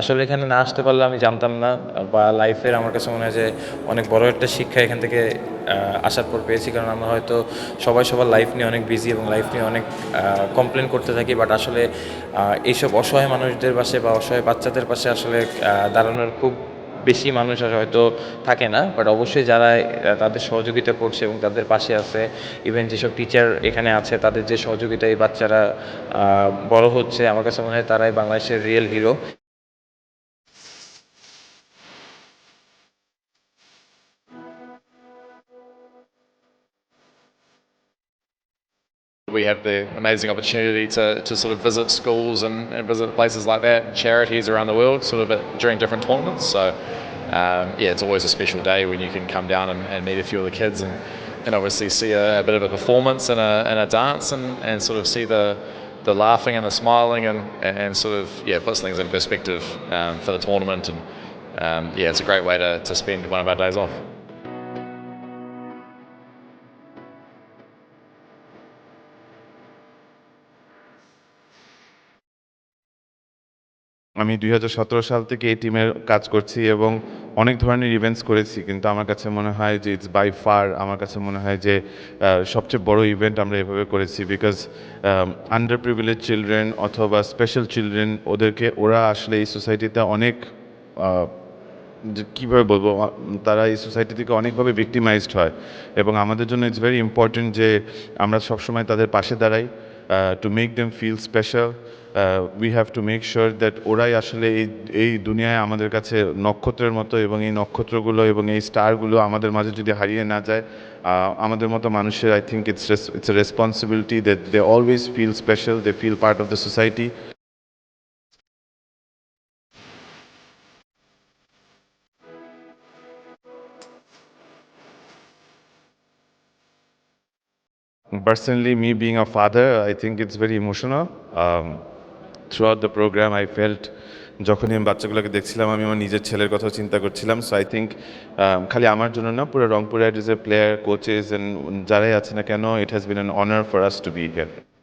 আসলে এখানে না আসতে পারলে আমি জানতাম না, বা লাইফের আমার কাছে মনে হয় যে অনেক বড় একটা শিক্ষা এখান থেকে আসার পর পেয়েছি। কারণ আমরা হয়তো সবাই সবার লাইফ নিয়ে অনেক বিজি এবং লাইফ নিয়ে অনেক কমপ্লেন করতে থাকি। বাট আসলে এইসব অসহায় মানুষদের পাশে বা অসহায় বাচ্চাদের পাশে আসলে দাঁড়ানোর খুব বেশি মানুষ আর হয়তো থাকে না। বাট অবশ্যই যারা তাদের সহযোগিতা করছে এবং তাদের পাশে আছে ইভেন যেসব টিচার এখানে আছে, তাদের যে সহযোগিতা এই বাচ্চারা বড় হচ্ছে, আমার কাছে মনে হয় তারাই বাংলাদেশের real hero We have the amazing opportunity to, to sort of visit schools and, and visit places like that, charities around the world, sort of at, during different tournaments. So, um, yeah, it's always a special day when you can come down and, and meet a few of the kids and, and obviously see a, a bit of a performance and a, and a dance and, and sort of see the, the laughing and the smiling and, and sort of, yeah, puts things in perspective um, for the tournament. And um, yeah, it's a great way to, to spend one of our days off. আমি দুই হাজার সতেরো সাল থেকে এই টিমের কাজ করছি এবং অনেক ধরনের ইভেন্টস করেছি, কিন্তু আমার কাছে মনে হয় যে ইটস বাই ফার আমার কাছে মনে হয় যে সবচেয়ে বড় ইভেন্ট আমরা এভাবে করেছি বিকজ আন্ডার প্রিভিলেজ চিলড্রেন অথবা স্পেশাল চিলড্রেন ওদেরকে ওরা আসলে এই সোসাইটিতে অনেক কীভাবে বলব তারা এই সোসাইটি থেকে অনেকভাবে ভিক্টিমাইজড হয় এবং আমাদের জন্য ইটস ভেরি ইম্পর্টেন্ট যে আমরা সবসময় তাদের পাশে দাঁড়াই to make them feel special we have to make sure that ওরাই আসলে এই এই দুনিয়ায় আমাদের কাছে নক্ষত্রের মতো এবং এই নক্ষত্রগুলো এবং এই স্টারগুলো আমাদের মাঝে যদি হারিয়ে না যায় আমাদের মতো মানুষের I think it's it's responsibility that they always feel special they feel part of the society Personally, me being a father, I think it's very emotional. Um, throughout the program I felt যখনই আমি বাচ্চাগুলোকে দেখছিলাম, আমি আমার নিজের ছেলের কথাও চিন্তা করছিলাম। সো আই থিঙ্ক খালি আমার জন্য না, পুরো রংপুর রাইডার্সের প্লেয়ার কোচেস অ্যান্ড যারাই আছে না কেন it has been an honour for us to be here